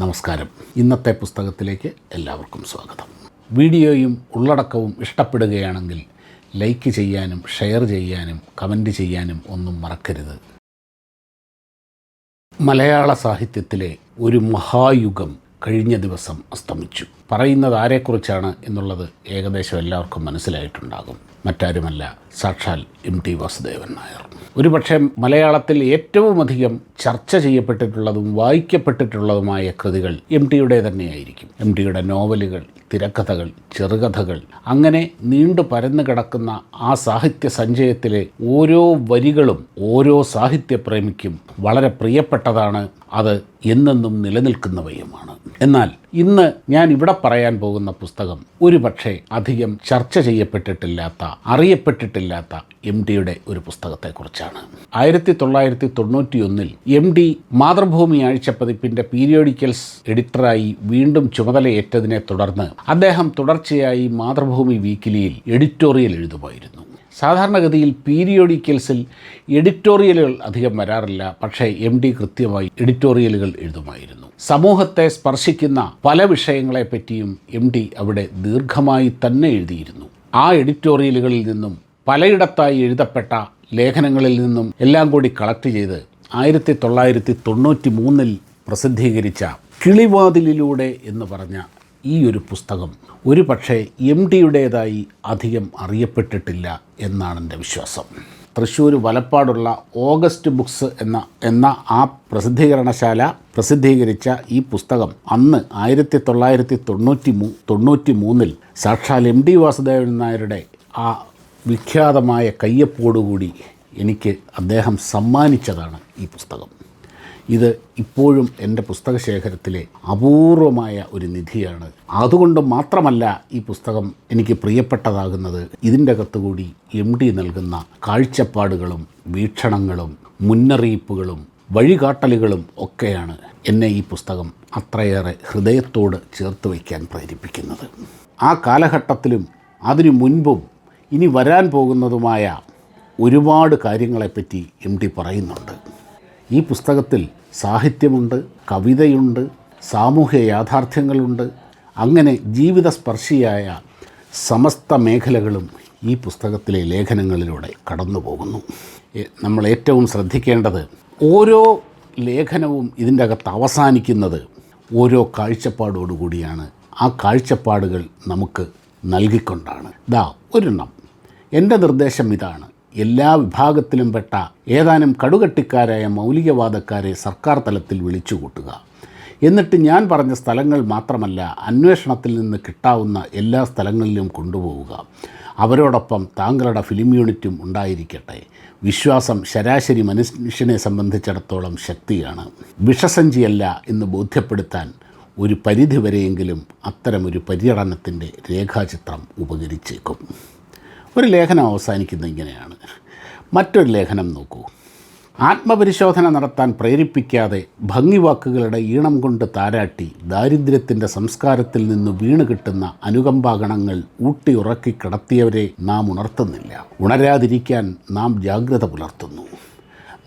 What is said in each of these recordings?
നമസ്കാരം. ഇന്നത്തെ പുസ്തകത്തിലേക്ക് എല്ലാവർക്കും സ്വാഗതം. വീഡിയോയും ഉള്ളടക്കവും ഇഷ്ടപ്പെടുകയാണെങ്കിൽ ലൈക്ക് ചെയ്യാനും ഷെയർ ചെയ്യാനും കമന്റ് ചെയ്യാനും ഒന്നും മറക്കരുത്. മലയാള സാഹിത്യത്തിലെ ഒരു മഹായുഗം കഴിഞ്ഞ ദിവസം അസ്തമിച്ചു. പറയുന്നത് ആരെക്കുറിച്ചാണ് എന്നുള്ളത് ഏകദേശം എല്ലാവർക്കും മനസ്സിലായിട്ടുണ്ടാകും. മറ്റാരുമല്ല സാക്ഷാൽ എം ടി വാസുദേവൻ നായർ. ഒരുപക്ഷെ മലയാളത്തിൽ ഏറ്റവും അധികം ചർച്ച ചെയ്യപ്പെട്ടിട്ടുള്ളതും വായിക്കപ്പെട്ടിട്ടുള്ളതുമായ കൃതികൾ എം ടിയുടെ തന്നെയായിരിക്കും. എം ടിയുടെ നോവലുകൾ തിരക്കഥകൾ ചെറുകഥകൾ അങ്ങനെ നീണ്ടു പരന്നു കിടക്കുന്ന ആ സാഹിത്യ സഞ്ചയത്തിലെ ഓരോ വരികളും ഓരോ സാഹിത്യപ്രേമിക്കും വളരെ പ്രിയപ്പെട്ടതാണ്. അത് എന്നെന്നും നിലനിൽക്കുന്നവയുമാണ്. എന്നാൽ ഇന്ന് ഞാൻ ഇവിടെ പറയാൻ പോകുന്ന പുസ്തകം ഒരു പക്ഷേ അധികം ചർച്ച ചെയ്യപ്പെട്ടിട്ടില്ലാത്ത അറിയപ്പെട്ടിട്ടില്ലാത്ത എം ഡിയുടെ ഒരു പുസ്തകത്തെക്കുറിച്ചാണ്. ആയിരത്തി തൊള്ളായിരത്തി തൊണ്ണൂറ്റിയൊന്നിൽ എം ഡി മാതൃഭൂമി ആഴ്ചപ്പതിപ്പിന്റെ പീരിയോഡിക്കൽസ് എഡിറ്ററായി വീണ്ടും ചുമതലയേറ്റതിനെ തുടർന്ന് അദ്ദേഹം തുടർച്ചയായി മാതൃഭൂമി വീക്കിലിയിൽ എഡിറ്റോറിയൽ എഴുതുമായിരുന്നു. സാധാരണഗതിയിൽ പീരിയോഡിക്കൽസിൽ എഡിറ്റോറിയലുകൾ അധികം വരാറില്ല പക്ഷേ എം ഡി കൃത്യമായി എഡിറ്റോറിയലുകൾ എഴുതുമായിരുന്നു. സമൂഹത്തെ സ്പർശിക്കുന്ന പല വിഷയങ്ങളെപ്പറ്റിയും എം ഡി അവിടെ ദീർഘമായി തന്നെ എഴുതിയിരുന്നു. ആ എഡിറ്റോറിയലുകളിൽ നിന്നും പലയിടത്തായി എഴുതപ്പെട്ട ലേഖനങ്ങളിൽ നിന്നും എല്ലാം കൂടി കളക്ട് ചെയ്ത് ആയിരത്തി തൊള്ളായിരത്തി തൊണ്ണൂറ്റി മൂന്നിൽ പ്രസിദ്ധീകരിച്ച കിളിവാതിലിലൂടെ എന്ന് പറഞ്ഞ ഈ ഒരു പുസ്തകം ഒരു പക്ഷേ എം ഡിയുടേതായി അധികം അറിയപ്പെട്ടിട്ടില്ല എന്നാണ് എന്റെ വിശ്വാസം. തൃശ്ശൂർ വലപ്പാടുള്ള ഓഗസ്റ്റ് ബുക്സ് എന്ന എന്ന ആ പ്രസിദ്ധീകരണശാല പ്രസിദ്ധീകരിച്ച ഈ പുസ്തകം അന്ന് ആയിരത്തി തൊള്ളായിരത്തി തൊണ്ണൂറ്റി മൂ തൊണ്ണൂറ്റി മൂന്നിൽ സാക്ഷാൽ എം ഡി വാസുദേവൻ നായരുടെ ആ വിഖ്യാതമായ കയ്യൊപ്പോടുകൂടി എനിക്ക് അദ്ദേഹം സമ്മാനിച്ചതാണ് ഈ പുസ്തകം. ഇത് ഇപ്പോഴും എന്റെ പുസ്തകശേഖരത്തിലെ അപൂർവമായ ഒരു നിധിയാണ്. അതുകൊണ്ട് മാത്രമല്ല ഈ പുസ്തകം എനിക്ക് പ്രിയപ്പെട്ടതാകുന്നത്. ഇതിന്റെ അകത്തുകൂടി എം ഡി നൽകുന്ന കാഴ്ചപ്പാടുകളും വീക്ഷണങ്ങളും മുന്നറിയിപ്പുകളും വഴികാട്ടലുകളും ഒക്കെയാണ് എന്നെ ഈ പുസ്തകം അത്രയേറെ ഹൃദയത്തോട് ചേർത്ത് വയ്ക്കാൻ പ്രേരിപ്പിക്കുന്നത്. ആ കാലഘട്ടത്തിലും അതിനു മുൻപും ഇനി വരാൻ പോകുന്നതുമായ ഒരുപാട് കാര്യങ്ങളെപ്പറ്റി എം ഡി പറയുന്നുണ്ട്. ഈ പുസ്തകത്തിൽ സാഹിത്യമുണ്ട് കവിതയുണ്ട് സാമൂഹ്യ യാഥാർത്ഥ്യങ്ങളുണ്ട്. അങ്ങനെ ജീവിതസ്പർശിയായ സമസ്ത മേഖലകളും ഈ പുസ്തകത്തിലെ ലേഖനങ്ങളിലൂടെ കടന്നു പോകുന്നു നമ്മൾ ഏറ്റവും ശ്രദ്ധിക്കേണ്ടത് ഓരോ ലേഖനവും ഇതിന്റെ അകത്ത് അവസാനിക്കുന്നത് ഓരോ കാഴ്ചപ്പാടോടുകൂടിയാണ് ആ കാഴ്ചപ്പാടുകൾ നമുക്ക് നൽകിക്കൊണ്ടാണ്. ദാ ഒരെണ്ണം. എന്റെ നിർദ്ദേശം ഇതാണ്. എല്ലാ വിഭാഗത്തിലും പെട്ട ഏതാനും കടുകട്ടിക്കാരായ മൗലികവാദക്കാരെ സർക്കാർ തലത്തിൽ വിളിച്ചുകൂട്ടുക. എന്നിട്ട് ഞാൻ പറഞ്ഞ സ്ഥലങ്ങൾ മാത്രമല്ല അന്വേഷണത്തിൽ നിന്ന് കിട്ടാവുന്ന എല്ലാ സ്ഥലങ്ങളിലും കൊണ്ടുപോവുക. അവരോടൊപ്പം താങ്കളുടെ ഫിലിം യൂണിറ്റും ഉണ്ടായിരിക്കട്ടെ. വിശ്വാസം ശരാശരി മനുഷ്യനെ സംബന്ധിച്ചിടത്തോളം ശക്തിയാണ്. വിഷസഞ്ചിയല്ല എന്ന് ബോധ്യപ്പെടുത്താൻ ഒരു പരിധിവരെയെങ്കിലും അത്തരമൊരു പര്യടനത്തിന്റെ രേഖാചിത്രം ഉപകരിച്ചേക്കും. ഒരു ലേഖനം അവസാനിക്കുന്നത് ഇങ്ങനെയാണ്. മറ്റൊരു ലേഖനം നോക്കൂ. ആത്മപരിശോധന നടത്താൻ പ്രേരിപ്പിക്കാതെ ഭംഗിവാക്കുകളുടെ ഈണം കൊണ്ട് താരാട്ടി ദാരിദ്ര്യത്തിന്റെ സംസ്കാരത്തിൽ നിന്ന് വീണ് കിട്ടുന്ന അനുകമ്പാഗണങ്ങൾ ഊട്ടി ഉറക്കി കിടത്തിയവരെ നാം ഉണർത്തുന്നില്ല. ഉണരാതിരിക്കാൻ നാം ജാഗ്രത പുലർത്തുന്നു.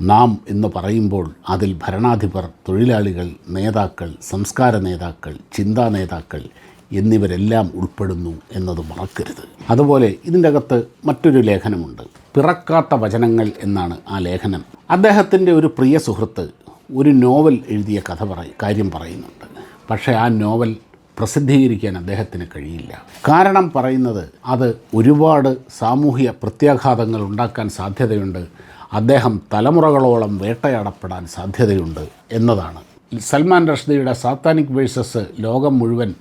നാം എന്ന് പറയുമ്പോൾ അതിൽ ഭരണാധിപർ തൊഴിലാളികൾ നേതാക്കൾ സംസ്കാര നേതാക്കൾ ചിന്താ നേതാക്കൾ എന്നിവരെല്ലാം ഉൾപ്പെടുന്നു എന്നത് മറക്കരുത്. അതുപോലെ ഇതിന്റെ അകത്ത് മറ്റൊരു ലേഖനമുണ്ട്. പിറക്കാത്ത വചനങ്ങൾ എന്നാണ് ആ ലേഖനം. അദ്ദേഹത്തിന്റെ ഒരു പ്രിയ സുഹൃത്ത് ഒരു നോവൽ എഴുതിയ കഥ പറയും കാര്യം പറയുന്നുണ്ട്. പക്ഷേ ആ നോവൽ പ്രസിദ്ധീകരിക്കാൻ അദ്ദേഹത്തിന് കഴിയില്ല. കാരണം പറയുന്നത് അത് ഒരുപാട് സാമൂഹ്യ പ്രത്യാഘാതങ്ങൾ ഉണ്ടാക്കാൻ സാധ്യതയുണ്ട്. അദ്ദേഹം തലമുറകളോളം വേട്ടയാടപ്പെടാൻ സാധ്യതയുണ്ട് എന്നതാണ്. സൽമാൻ റഷ്ദിയുടെ സാത്താനിക് വേഴ്സസ് ലോകം മുഴുവൻ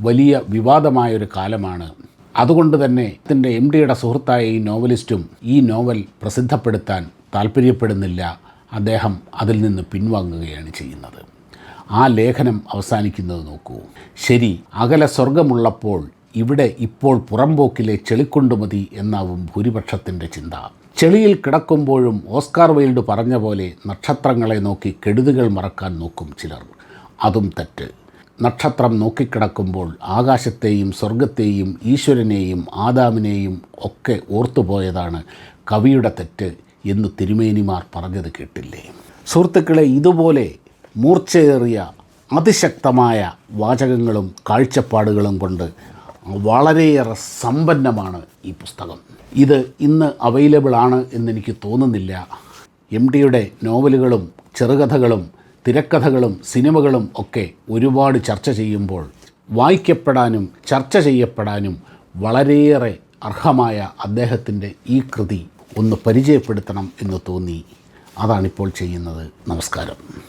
വലിയ വിവാദമായൊരു കാലമാണ്. അതുകൊണ്ട് തന്നെ ഇതിന്റെ എം ഡിയുടെ സുഹൃത്തായ ഈ നോവലിസ്റ്റും ഈ നോവൽ പ്രസിദ്ധപ്പെടുത്താൻ താല്പര്യപ്പെടുന്നില്ല. അദ്ദേഹം അതിൽ നിന്ന് പിൻവാങ്ങുകയാണ് ചെയ്യുന്നത്. ആ ലേഖനം അവസാനിക്കുന്നത് നോക്കൂ. ശരി അകലെ സ്വർഗമുള്ളപ്പോൾ ഇവിടെ ഇപ്പോൾ പുറംപോക്കിലെ ചെളിക്കൊണ്ടുമതി എന്നാവും ഭൂരിപക്ഷത്തിന്റെ ചിന്ത. ചെളിയിൽ കിടക്കുമ്പോഴും ഓസ്കാർ വൈൽഡ് പറഞ്ഞ പോലെ നക്ഷത്രങ്ങളെ നോക്കി കെടുതികൾ മറക്കാൻ നോക്കും ചിലർ. അതും തെറ്റ്. നക്ഷത്രം നോക്കിക്കിടക്കുമ്പോൾ ആകാശത്തെയും സ്വർഗത്തെയും ഈശ്വരനെയും ആദാമിനെയും ഒക്കെ ഓർത്തുപോയതാണ് കവിയുടെ തെറ്റ് എന്ന് തിരുമേനിമാർ പറഞ്ഞത് കേട്ടില്ലേ? സുഹൃത്തുക്കളെ ഇതുപോലെ മൂർച്ചയേറിയ അതിശക്തമായ വാചകങ്ങളും കാഴ്ചപ്പാടുകളും കൊണ്ട് വളരെയേറെ സമ്പന്നമാണ് ഈ പുസ്തകം. ഇത് ഇന്ന് അവൈലബിൾ ആണ് എന്നെനിക്ക് തോന്നുന്നില്ല. എം ടിയുടെ നോവലുകളും ചെറുകഥകളും തിരക്കഥകളും സിനിമകളും ഒക്കെ ഒരുപാട് ചർച്ച ചെയ്യുമ്പോൾ വായിക്കപ്പെടാനും ചർച്ച ചെയ്യപ്പെടാനും വളരെയേറെ അർഹമായ അദ്ദേഹത്തിന്റെ ഈ കൃതി ഒന്ന് പരിചയപ്പെടുത്തണം എന്ന് തോന്നി. അതാണിപ്പോൾ ചെയ്യുന്നത്. നമസ്കാരം.